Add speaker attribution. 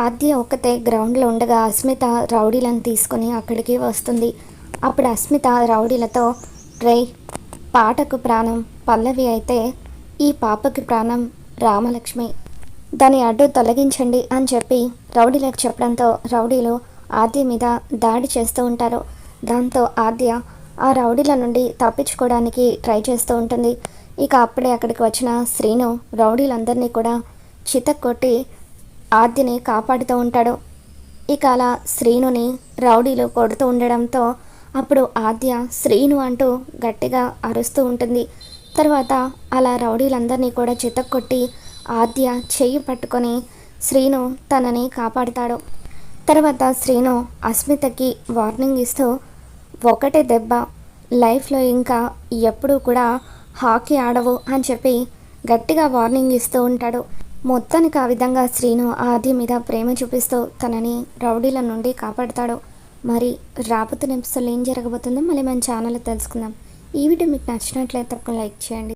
Speaker 1: ఆద్య ఒకతే గ్రౌండ్లో ఉండగా అస్మిత రౌడీలను తీసుకొని అక్కడికి వస్తుంది. అప్పుడు అస్మిత రౌడీలతో రే పాటకు ప్రాణం పల్లవి అయితే ఈ పాపకి ప్రాణం రామలక్ష్మి. దాని అడ్డు తొలగించండి అని చెప్పి రౌడీలకు చెప్పడంతో రౌడీలు ఆద్య మీద దాడి చేస్తూ ఉంటారు. దాంతో ఆద్య ఆ రౌడీల నుండి తప్పించుకోవడానికి ట్రై చేస్తూ ఉంటుంది. ఇక అప్పుడే అక్కడికి వచ్చిన శ్రీను రౌడీలందరినీ కూడా చితక్కొట్టి ఆద్యని కాపాడుతూ ఉంటాడు. ఇక అలా శ్రీనుని రౌడీలు కొడుతూ ఉండడంతో అప్పుడు ఆద్య శ్రీను అంటూ గట్టిగా అరుస్తూ ఉంటుంది. తర్వాత అలా రౌడీలందరినీ కూడా చితక్కొట్టి ఆద్య చెయ్యి పట్టుకొని శ్రీను తనని కాపాడుతాడు. తర్వాత శ్రీను అస్మితకి వార్నింగ్ ఇస్తూ ఒకటే దెబ్బ లైఫ్లో ఇంకా ఎప్పుడూ కూడా హాకీ ఆడవు అని చెప్పి గట్టిగా వార్నింగ్ ఇస్తూ ఉంటాడు. మొత్తానికి ఆ విధంగా శ్రీను ఆది మీద ప్రేమ చూపిస్తూ తనని రౌడీల నుండి కాపాడతాడు. మరి రాబోతున్న ఎపిసోడ్లో ఏం జరగబోతుందో మళ్ళీ మన ఛానల్లో తెలుసుకుందాం. ఈ వీడియో మీకు నచ్చినట్లయితే ఒక లైక్ చేయండి.